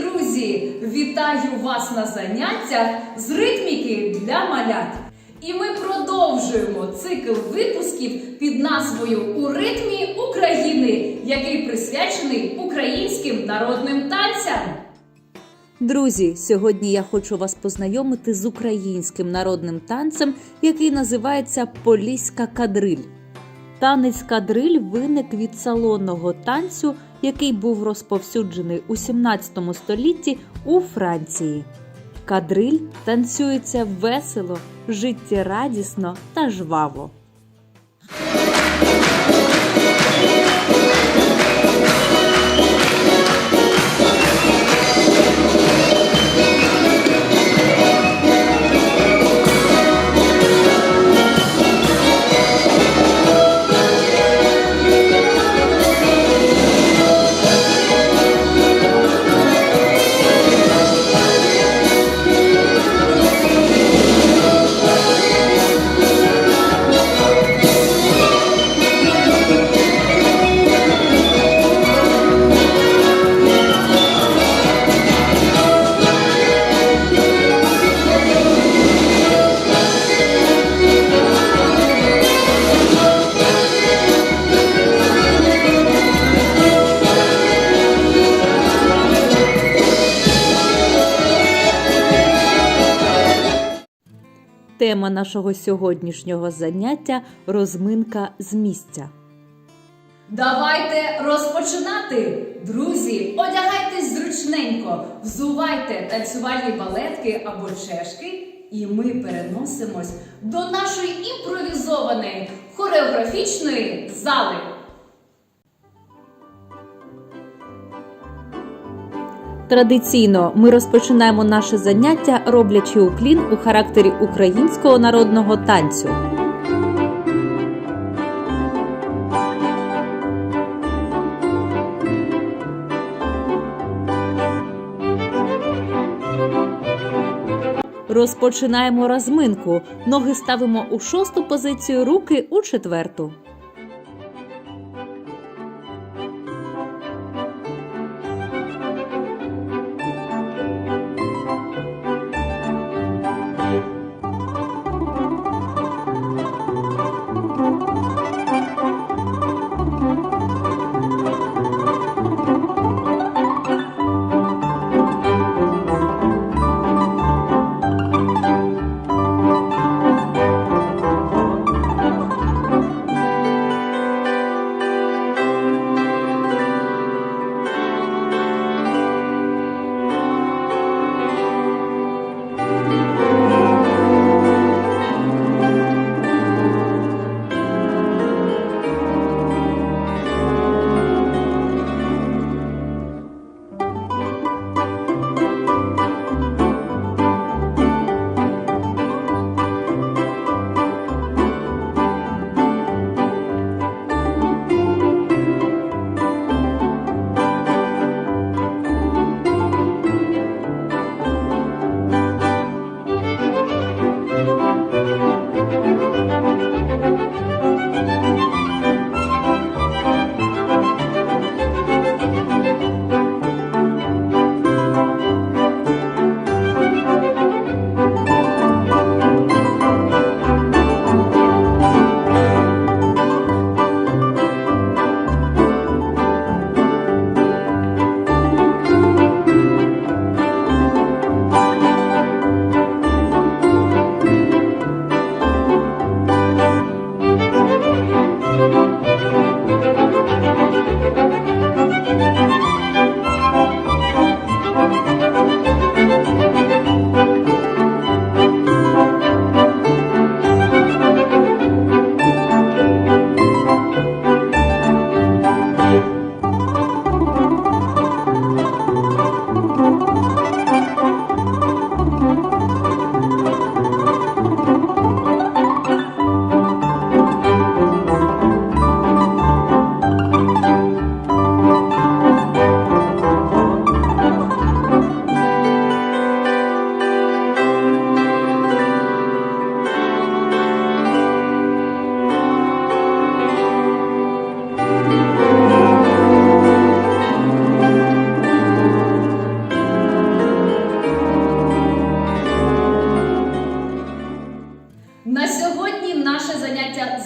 друзі! Вітаю вас на заняттях з ритміки для малят. І ми продовжуємо цикл випусків під назвою У ритмі України, який присвячений українським народним танцям. Друзі, сьогодні я хочу вас познайомити з українським народним танцем, який називається Поліська кадриль. Танець кадриль виник від салонного танцю, який був розповсюджений у 17 столітті у Франції. Кадриль танцюється весело, життєрадісно та жваво. Тема нашого сьогоднішнього заняття розминка з місця. Давайте розпочинати! Друзі, одягайтесь зручненько, взувайте танцювальні балетки або чешки, і ми переносимось до нашої імпровізованої хореографічної зали. Традиційно ми розпочинаємо наше заняття, роблячи уклін у характері українського народного танцю. Розпочинаємо розминку. Ноги ставимо у шосту позицію, руки у четверту.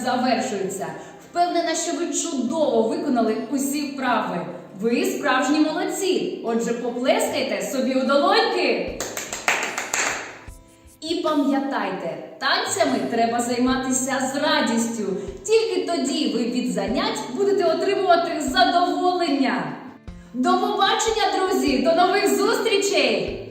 Завершується. Впевнена, що ви чудово виконали усі вправи. Ви справжні молодці. Отже, поплескайте собі у долоньки. І пам'ятайте, танцями треба займатися з радістю. Тільки тоді ви від занять будете отримувати задоволення. До побачення, друзі! До нових зустрічей!